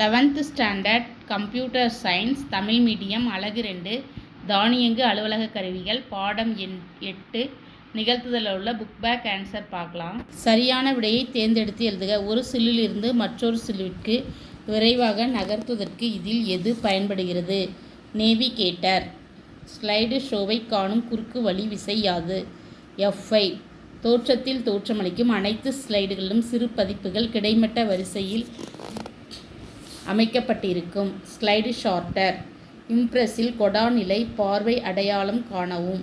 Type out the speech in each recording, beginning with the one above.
Eleventh standard computer science Tamil medium அழகு ரெண்டு தானியங்கு அலுவலக கருவிகள் பாடம் எண் எட்டு நிகழ்த்துதலில் உள்ள புக் பேக் ஆன்சர் பார்க்கலாம். சரியான விடையை தேர்ந்தெடுத்து எழுதுக. ஒரு சில்லிலிருந்து மற்றொரு சில்லுவிற்கு விரைவாக நகர்த்துவதற்கு இதில் எது பயன்படுகிறது? நேவிகேட்டர் ஸ்லைடு ஷோவை காணும் குறுக்கு வழி விசை யாது? எஃப்ஐ தோற்றத்தில் தோற்றமளிக்கும் அனைத்து ஸ்லைடுகளிலும் சிறு பதிப்புகள் கிடைமட்ட வரிசையில் அமைக்கப்பட்டிருக்கும். Slide shorter. இம்ப்ரெஸில் கொடாநிலை பார்வை அடையாளம் காணவும்.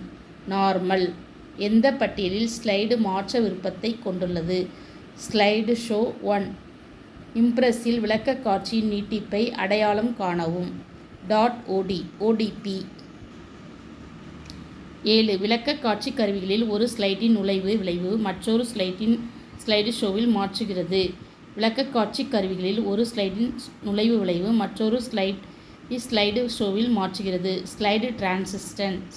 நார்மல். எந்த பட்டியலில் ஸ்லைடு மாற்ற விருப்பத்தை கொண்டுள்ளது? Slide show one. இம்ப்ரெஸில் விளக்கக்காட்சியின் நீட்டிப்பை அடையாளம் காணவும். டாட் ஓடி ஓடிபி. ஏழு. விளக்கக்காட்சி கருவிகளில் ஒரு ஸ்லைடின் நுழைவு விளைவு மற்றொரு ஸ்லைட்டின் ஸ்லைடு ஷோவில் மாற்றுகிறது. விளக்கக்காட்சி கருவிகளில் ஒரு ஸ்லைடின் நுழைவு விளைவு மற்றொரு ஸ்லைட் ஸ்லைடு ஷோவில் மாற்றுகிறது. ஸ்லைடு டிரான்சிஸ்டன்ஸ்.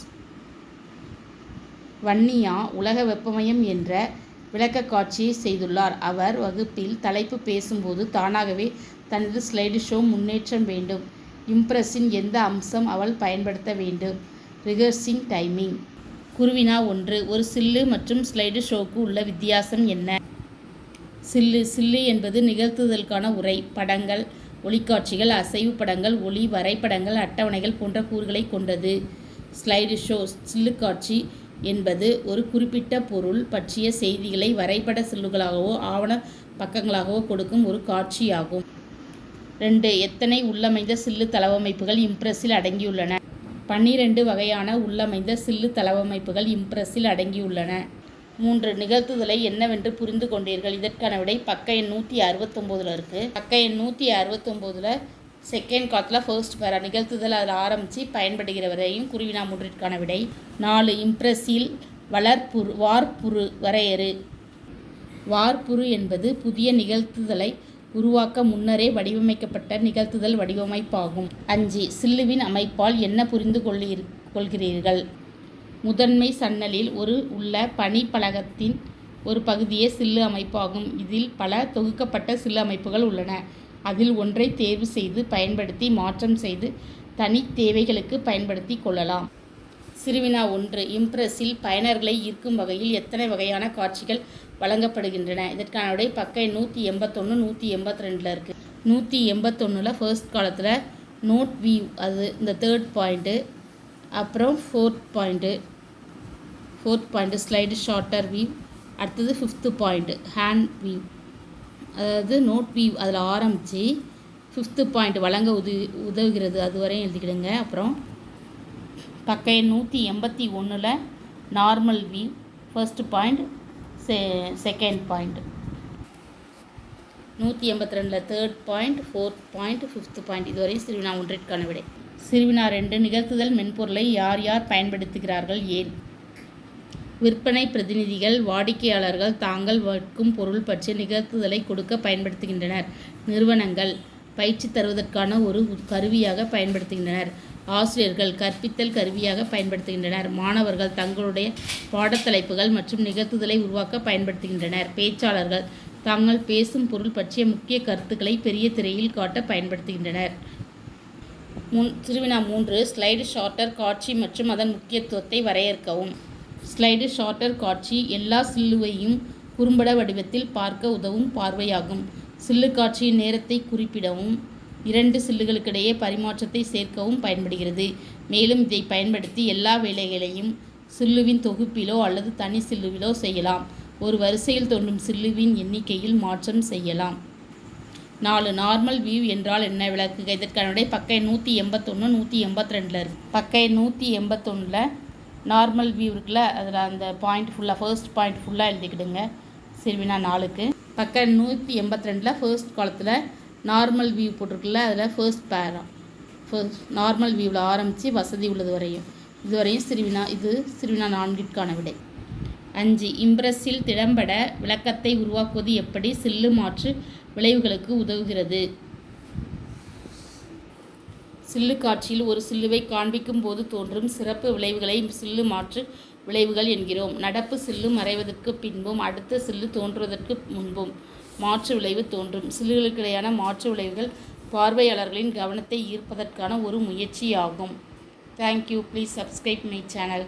வன்னியா உலக வெப்பமயம் என்ற விளக்கக்காட்சியை செய்துள்ளார். அவர் வகுப்பில் தலைப்பு பேசும்போது தானாகவே தனது ஸ்லைடு ஷோ முன்னேற்றம் வேண்டும். இம்ப்ரெஸின் எந்த அம்சம் அவள் பயன்படுத்த வேண்டும். ரிகர்சிங் டைமிங். குருவினா ஒன்று. ஒரு சில்லு மற்றும் ஸ்லைடு ஷோக்கு உள்ள வித்தியாசம் என்ன? சில்லு சில்லு என்பது நிகழ்த்துதலுக்கான உரை. படங்கள் ஒளிக்காட்சிகள் அசைவு படங்கள் ஒளி வரைபடங்கள் அட்டவணைகள் போன்ற கூறுகளை கொண்டது. ஸ்லைடு ஷோ சில்லு காட்சி என்பது ஒரு குறிப்பிட்ட பொருள் பற்றிய செய்திகளை வரைபட சில்லுகளாகவோ ஆவண பக்கங்களாகவோ கொடுக்கும் ஒரு காட்சியாகும். ரெண்டு எத்தனை உள்ளமைந்த சில்லு தளவமைப்புகள் இம்ப்ரெஸில் அடங்கியுள்ளன? பன்னிரண்டு வகையான உள்ளமைந்த சில்லு தளவமைப்புகள் இம்ப்ரெஸில் அடங்கியுள்ளன. மூன்று நிகழ்த்துதலை என்னவென்று புரிந்து கொண்டீர்கள். இதற்கான விடை பக்க எண் நூற்றி அறுபத்தொம்போதில் இருக்குது பக்க எண் நூற்றி அறுபத்தொம்போதில் செகண்ட் காத்தில் ஃபர்ஸ்ட் பேரா நிகழ்த்துதல் அதில் ஆரம்பித்து பயன்படுகிற வரையும் குருவினா மூன்றிற்கான விடை நாலு இம்ப்ரெஸில் வளர்ப்புரு வார்ப்புரு வரையறு. வார்ப்புரு என்பது புதிய நிகழ்த்துதலை உருவாக்க முன்னரே வடிவமைக்கப்பட்ட நிகழ்த்துதல் வடிவமைப்பாகும். அஞ்சு சில்லுவின் அமைப்பால் என்ன புரிந்து கொள்ளீர் கொள்கிறீர்கள்? முதன்மை சன்னலில் ஒரு உள்ள பனிப்பலகத்தின் ஒரு பகுதியே சில்லு அமைப்பாகும். இதில் பல தொகுக்கப்பட்ட சில்லு அமைப்புகள் உள்ளன. அதில் ஒன்றை தேர்வு செய்து பயன்படுத்தி மாற்றம் செய்து தனி தேவைகளுக்கு பயன்படுத்தி கொள்ளலாம். சிறுவினா ஒன்று இம்ப்ரெஸில் பயனர்களை ஈர்க்கும் வகையில் எத்தனை வகையான காட்சிகள் வழங்கப்படுகின்றன? இதற்கான விடை பக்க நூற்றி எண்பத்தொன்று நூற்றி எண்பத்தி ரெண்டில் இருக்குது நூற்றி எண்பத்தொன்னில் ஃபர்ஸ்ட் காலத்தில் நோட் வியூ அது இந்த தேர்ட் பாயிண்ட்டு அப்புறம் fourth point fourth point slide sorter view அடுத்தது ஃபிஃப்த்து பாயிண்ட்டு ஹேண்ட் வியூ அதாவது நோட் வீவ் அதில் ஆரம்பித்து ஃபிஃப்த்து பாயிண்ட் வழங்க உதவி உதவுகிறது. அது வரையும் எழுதிக்கிடுங்க. அப்புறம் பக்க நூற்றி எண்பத்தி ஒன்றில் நார்மல் வியூ ஃபர்ஸ்ட் பாயிண்ட் செ செகண்ட் பாயிண்ட் நூற்றி எண்பத்தி ரெண்டில் third point fourth point fifth point இதுவரையும் சிறுவினா ஒன்றிற்கான விடை. சிறுவினா ரெண்டு நிகழ்த்துதல் மென்பொருளை யார் யார் பயன்படுத்துகிறார்கள் ஏன்? விற்பனை பிரதிநிதிகள் வாடிக்கையாளர்கள் தாங்கள் விற்கும் பொருள் பற்றிய நிகழ்த்துதலை கொடுக்க பயன்படுத்துகின்றனர். நிறுவனங்கள் பயிற்சி தருவதற்கான ஒரு கருவியாக பயன்படுத்துகின்றனர். ஆசிரியர்கள் கற்பித்தல் கருவியாக பயன்படுத்துகின்றனர். மாணவர்கள் தங்களுடைய பாடத்தலைப்புகள் மற்றும் நிகழ்த்துதலை உருவாக்க பயன்படுத்துகின்றனர். பேச்சாளர்கள் தாங்கள் பேசும் பொருள் பற்றிய முக்கிய கருத்துக்களை பெரிய திரையில் காட்ட பயன்படுத்துகின்றனர். முன் திருவினா மூன்று ஸ்லைடு ஷார்ட்டர் காட்சி மற்றும் அதன் முக்கியத்துவத்தை வரையறுக்கவும். ஸ்லைடு ஷார்ட்டர் காட்சி எல்லா சில்லுவையும் குறும்பட வடிவத்தில் பார்க்க உதவும் பார்வையாகும். சில்லு காட்சியின் நேரத்தை குறிப்பிடவும் இரண்டு சில்லுகளுக்கிடையே பரிமாற்றத்தை சேர்க்கவும் பயன்படுகிறது. மேலும் இதை பயன்படுத்தி எல்லா வேலைகளையும் சில்லுவின் தொகுப்பிலோ அல்லது தனி சில்லுவிலோ செய்யலாம். ஒரு வரிசையில் தோன்றும் சில்லுவின் எண்ணிக்கையில் மாற்றம் செய்யலாம். நாலு நார்மல் வியூ என்றால் என்ன? விளக்குக. இதற்கான பக்க நூற்றி எண்பத்தொன்று நூற்றி எண்பத்தி ரெண்டில் இருக்குது பக்க நூற்றி எண்பத்தொன்னில் நார்மல் வியூ இருக்குல்ல அதில் அந்த பாயிண்ட் ஃபுல்லாக ஃபர்ஸ்ட் பாயிண்ட் ஃபுல்லாக எழுதிக்கிடுங்க. சிறுவினா நாளுக்கு பக்கம் நூற்றி எண்பத்தி ரெண்டில் ஃபர்ஸ்ட் காலத்தில் நார்மல் வியூ போட்டிருக்குல்ல அதில் ஃபர்ஸ்ட் பேரா ஃபர்ஸ்ட் நார்மல் வியூவில் ஆரம்பித்து வசதி உள்ளது வரையும். இதுவரையும் சிறுவினா இது சிறுவினா நான்கிற்கான விடை. அஞ்சு இம்ப்ரெஸில் திடம்பட விளக்கத்தை உருவாக்குவது எப்படி சில்லு மாற்று விளைவுகளுக்கு உதவுகிறது? சில்லு காட்சியில் ஒரு சில்லுவை காண்பிக்கும் போது தோன்றும் சிறப்பு விளைவுகளை சில்லு மாற்று விளைவுகள் என்கிறோம். நடப்பு சில்லு மறைவதற்கு பின்பும் அடுத்த சில்லு தோன்றுவதற்கு முன்பும் மாற்று விளைவு தோன்றும். சில்லுகளுக்கிடையான மாற்று விளைவுகள் பார்வையாளர்களின் கவனத்தை ஈர்ப்பதற்கான ஒரு முயற்சியாகும். Thank you please subscribe my channel